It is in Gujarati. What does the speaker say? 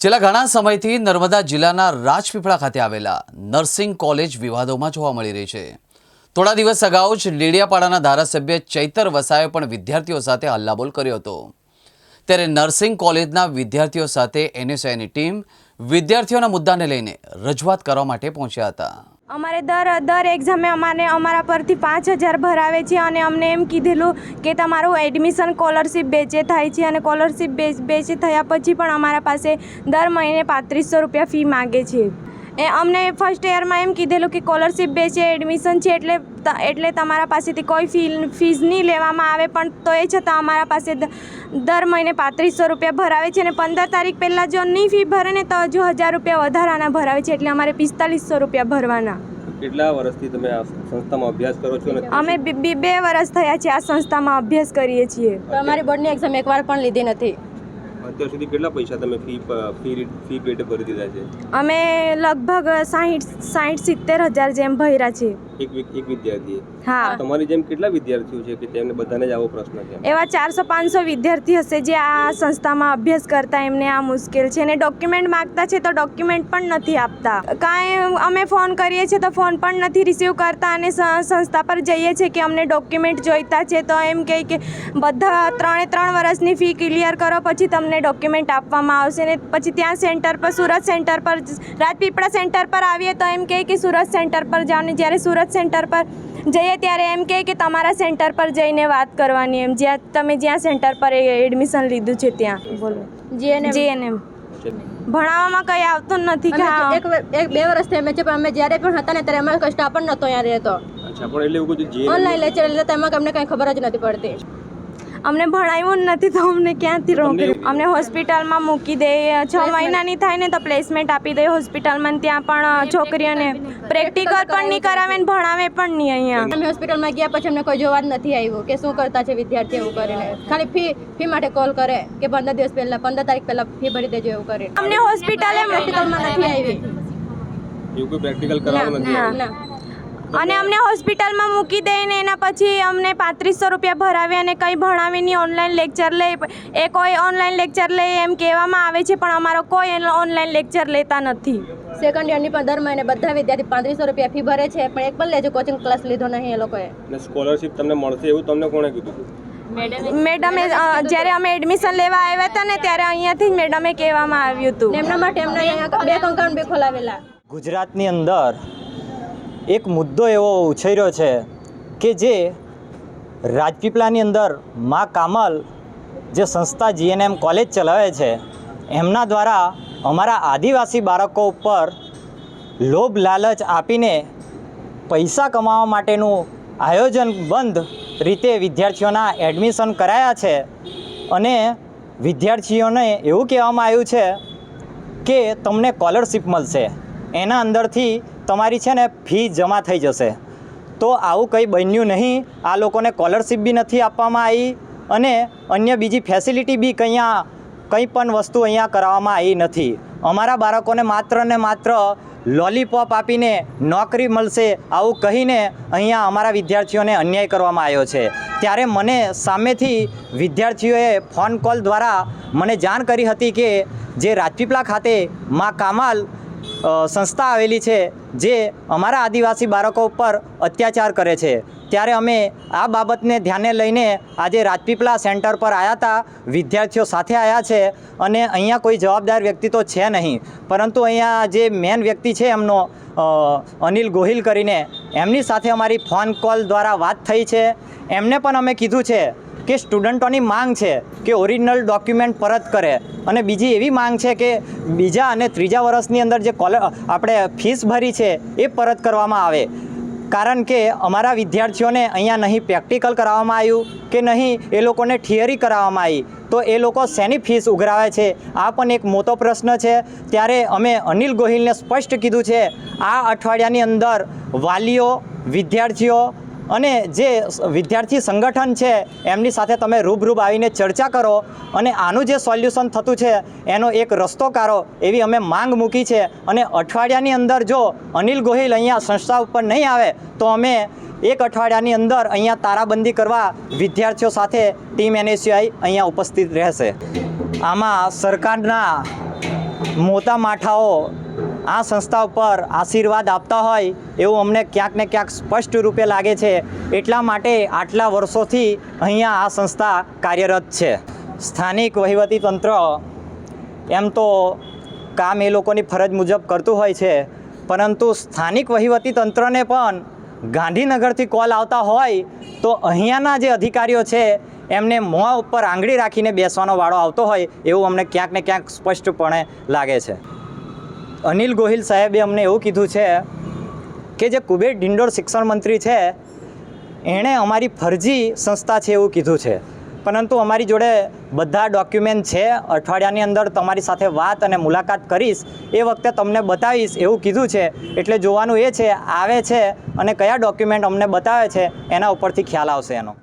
છેલ્લા ઘણા સમયથી નર્મદા જિલ્લાના રાજપીપળા ખાતે આવેલા નર્સિંગ કોલેજ વિવાદોમાં જોવા મળી રહી છે. થોડા દિવસ અગાઉ જ લીડિયાપાડાના ધારાસભ્ય ચૈતર વસાએ પણ વિદ્યાર્થીઓ સાથે હલ્લાબોલ કર્યો હતો. ત્યારે નર્સિંગ કોલેજના વિદ્યાર્થીઓ સાથે એનએસઆઈની ટીમ વિદ્યાર્થીઓના મુદ્દાને લઈને રજૂઆત કરવા માટે પહોંચ્યા હતા. અમારે દર દર એક્ઝામે અમારે અમારા પરથી પાંચ હજાર ભરાવે છે અને અમને એમ કીધેલું કે તમારું એડમિશન સ્કોલરશીપ બેચે થાય છે અને સ્કોલરશીપ બેચ, બેચે થયા પછી પણ અમારા પાસે દર મહિને પાંત્રીસો રૂપિયા ફી માગે છે. એ અમને ફર્સ્ટ યરમાં એમ કીધેલું કે સ્કોલરશીપ છે એડમિશન છે એટલે એટલે તમારા પાસેથી કોઈ ફી ફીસ નહીં લેવામાં આવે પણ તો એ છતાં અમારા પાસે દર મહિને પાંત્રીસો રૂપિયા ભરાવે છે અને પંદર તારીખ પહેલાં જો નહીં ફી ભરે ને તો હજુ હજાર રૂપિયા વધારાના ભરાવે છે એટલે અમારે પિસ્તાલીસો રૂપિયા ભરવાના. કેટલા વર્ષથી તમે આ સંસ્થામાં અભ્યાસ કરો છો અમે બી- બી- બે વર્ષ થયા છે આ સંસ્થામાં અભ્યાસ કરીએ છીએ. તો અમારી બોર્ડની એક્ઝામ એકવાર પણ લીધી નથી. અત્યાર સુધી કેટલા પૈસા તમે ફી ફી ફી પેટે ભરી દીધા છે? અમે લગભગ સાહીઠ સાહીઠ સિત્તેર હજાર જેમ ભર્યા છે એક એક વિદ્યાર્થી હા. તમારી જેમ કેટલા વિદ્યાર્થીઓ છે કે તેમને બધાને જ આવો પ્રશ્ન છે? એવા ચારસો પાંચસો વિદ્યાર્થી હશે જે આ સંસ્થામાં અભ્યાસ કરતા એમને આ મુશ્કેલ છે. અને ડોક્યુમેન્ટ માગતા છે તો ડોક્યુમેન્ટ પણ નથી આપતા. કાંઈ અમે ફોન કરીએ છીએ તો ફોન પણ નથી રિસીવ કરતા અને સંસ્થા પર જઈએ છીએ કે અમને ડોક્યુમેન્ટ જોઈતા છે તો એમ કહે કે બધા ત્રણે ત્રણ વર્ષની ફી ક્લિયર કરો પછી તમને ડોક્યુમેન્ટ આપવામાં આવશે ને પછી ત્યાં સેન્ટર પર સુરત સેન્ટર પર રાજપીપળા સેન્ટર પર આવીએ તો એમ કહે કે સુરત સેન્ટર પર જાઓ ને જ્યારે સુરત સેન્ટર પર જઈએ ત્યારે એમ કહે કે તમારા સેન્ટર પર જઈને વાત કરવાની એમ. જ્યાં તમે જ્યાં સેન્ટર પર એડમિશન લીધું છે ત્યાં. બોલો. જીએનએમ જીએનએમ ભણાવવામાં કંઈ આવતું નથી કે હા. એક એક બે વર્ષથી અમે છે પણ અમે જ્યારે પણ હતા ને ત્યારે અમારો કોઈ સ્ટાફ પણ નહોતો અહીંયા રહેતો. અચ્છા પણ એટલે એવું બધું ઓનલાઈન લેક્ચર લેતા એમાં અમને કંઈ ખબર જ નથી પડતી. અમને ભણાવ્યું જ નથી તો અમને ક્યાંથી રોકી અમને હોસ્પિટલમાં મૂકી દે છ મહિનાની થાય ને તો પ્લેસમેન્ટ આપી દે હોસ્પિટલમાં ત્યાં પણ છોકરીઓને પ્રેક્ટિકલ પણ નહીં કરાવે ને ભણાવે પણ નહીં અહીંયા. અમે હોસ્પિટલમાં ગયા પછી અમને કોઈ જોવા જ નથી આવ્યું કે શું કરતા છે વિદ્યાર્થી એવું કરીને. ખાલી ફી ફી માટે કોલ કરે કે પંદર દિવસ પહેલા પંદર તારીખ પહેલા ફી ભરી દેજો એવું કરીને. અમને હોસ્પિટલે હોસ્પિટલમાં નથી આવી. એવું કોઈ પ્રેક્ટિકલ કરાવવાનું નથી? ના. ના. અને અમને હોસ્પિટલમાં મૂકી દે ને એના પછી અમને પાંત્રીસો રૂપિયા ભરાવી અને કંઈ ભણાવી નહીં ઓનલાઈન લેક્ચર લે એ કોઈ ઓનલાઈન લેક્ચર લે એમ કહેવામાં આવે છે પણ અમારો કોઈ ઓનલાઈન લેક્ચર લેતા નથી. સેકન્ડ યરની પણ દર મહિને બધા વિદ્યાર્થી પાંત્રીસો રૂપિયા ફી ભરે છે પણ એક પણ લેજો કોચિંગ ક્લાસ લીધો નહીં એ લોકોએ. સ્કોલરશિપ તમને મળશે એવું તમને કોણે કીધું? મેડમે જ્યારે અમે એડમિશન લેવા આવ્યા હતા ને ત્યારે અહીંયાથી જ મેડમે કહેવામાં આવ્યું હતું. એમના માટે એમના અહીંયા બે કંકાઉન્ટ બે ખોલાવેલા. ગુજરાતની અંદર એક મુદ્દો એવો ઉછેર્યો છે કે જે રાજપીપળાની અંદર મા કામલ જે સંસ્થા જીએનએમ કોલેજ ચલાવે છે, એમના દ્વારા અમારા આદિવાસી બાળકો ઉપર લોભ લાલચ આપીને પૈસા કમાવા માટેનું આયોજન બંધ રીતે વિદ્યાર્થીઓના એડમિશન કરાયા છે. અને વિદ્યાર્થીઓને એવું કહેવામાં આવ્યું છે કે તમને સ્કોલરશીપ મળશે. એના અંદરથી તમારી છે ને ફી જમા થઈ જશે. તો આવું કંઈ બન્યું નહીં. આ લોકોને સ્કોલરશીપ બી નથી આપવામાં આવી અને અન્ય બીજી ફેસિલિટી બી કંઈ કંઈ પણ વસ્તુ અહીંયા કરાવવામાં આવી નથી. અમારા બાળકોને માત્ર ને માત્ર લોલીપોપ આપીને નોકરી મળશે આવું કહીને અહીંયા અમારા વિદ્યાર્થીઓને અન્યાય કરવામાં આવ્યો છે. ત્યારે મને સામેથી વિદ્યાર્થીઓએ ફોન કોલ દ્વારા મને જાણ કરી હતી કે જે રાજપીપળા ખાતે મા કામાલ સંસ્થા આવેલી છે જે અમારા આદિવાસી બાળકો ઉપર અત્યાચાર કરે છે. ત્યારે અમે આ બાબતને ધ્યાને લઈને આજે રાજપીપળા સેન્ટર પર આવ્યા હતા વિદ્યાર્થીઓ સાથે આવ્યા છે અને અહીંયા કોઈ જવાબદાર વ્યક્તિ તો છે નહીં. પરંતુ અહીંયા જે મેન વ્યક્તિ છે એમનો અનિલ ગોહિલ કરીને એમની સાથે અમારી ફોન કોલ દ્વારા વાત થઈ છે. એમને પણ અમે કીધું છે કે સ્ટુડન્ટોની માંગ છે કે ઓરિજિનલ ડોક્યુમેન્ટ પરત કરે. અને બીજી એવી માંગ છે કે બીજા અને ત્રીજા વર્ષની અંદર જે કોલે, આપણે ફીસ ભરી છે એ પરત કરવામાં આવે. કારણ કે અમારા વિદ્યાર્થીઓને અહીંયા નહીં પ્રેક્ટિકલ કરાવવામાં આવ્યું કે નહીં એ લોકોને થિયરી કરાવવામાં આવી. તો એ લોકો શેની ફીસ ઉઘરાવે છે? આ પણ એક મોટો પ્રશ્ન છે. ત્યારે અમે અનિલ ગોહિલને સ્પષ્ટ કીધું છે, આ અઠવાડિયાની અંદર વાલીઓ, વિદ્યાર્થીઓ અને જે વિદ્યાર્થી સંગઠન છે, એમની સાથે તમે રૂબરૂબ આવીને ચર્ચા કરો અને આનું જે સોલ્યુશન થતું છે, એનો એક રસ્તો કાઢો એવી અમે માંગ મૂકી છે. અને અઠવાડિયાની અંદર જો અનિલ ગોહિલ અહીંયા સંસ્થા ઉપર નહીં આવે, તો અમે એક અઠવાડિયાની અંદર અહીંયા તારાબંધી કરવા વિદ્યાર્થીઓ સાથે ટીમ એનએસયુઆઈ અહીંયા ઉપસ્થિત રહેશે. આમાં સરકારના મોટા માઠાઓ આ સંસ્થા ઉપર આશીર્વાદ આપતા હોય એવું અમને ક્યાંક ને ક્યાંક સ્પષ્ટ રૂપે લાગે છે. એટલા માટે આટલા વર્ષોથી અહીંયા આ સંસ્થા કાર્યરત છે. સ્થાનિક વહીવટી તંત્ર એમ તો કામ એ લોકોની ફરજ મુજબ કરતું હોય છે. પરંતુ સ્થાનિક વહીવટી તંત્રને પણ ગાંધીનગરથી કોલ આવતા હોય તો અહીંયાના જે અધિકારીઓ છે એમને મોં ઉપર આંગળી રાખીને બેસવાનો વાળો આવતો હોય એવું અમને ક્યાંક ને ક્યાંક સ્પષ્ટપણે લાગે છે. અનિલ ગોહિલ સાહેબે અમને એવું કીધું છે કે જે કુબેર ડિંડોર શિક્ષણ મંત્રી છે, એણે અમારી ફરજી સંસ્થા છે એવું કીધું છે. પરંતુ અમારી જોડે બધા ડોક્યુમેન્ટ છે, અઠવાડિયાની અંદર તમારી સાથે વાત અને મુલાકાત કરીશ, એ વખતે તમને બતાવીશ એવું કીધું છે. એટલે જોવાનું એ છે, આવે છે અને કયા ડોક્યુમેન્ટ અમને બતાવે છે, એના ઉપરથી ખ્યાલ આવશે એનો.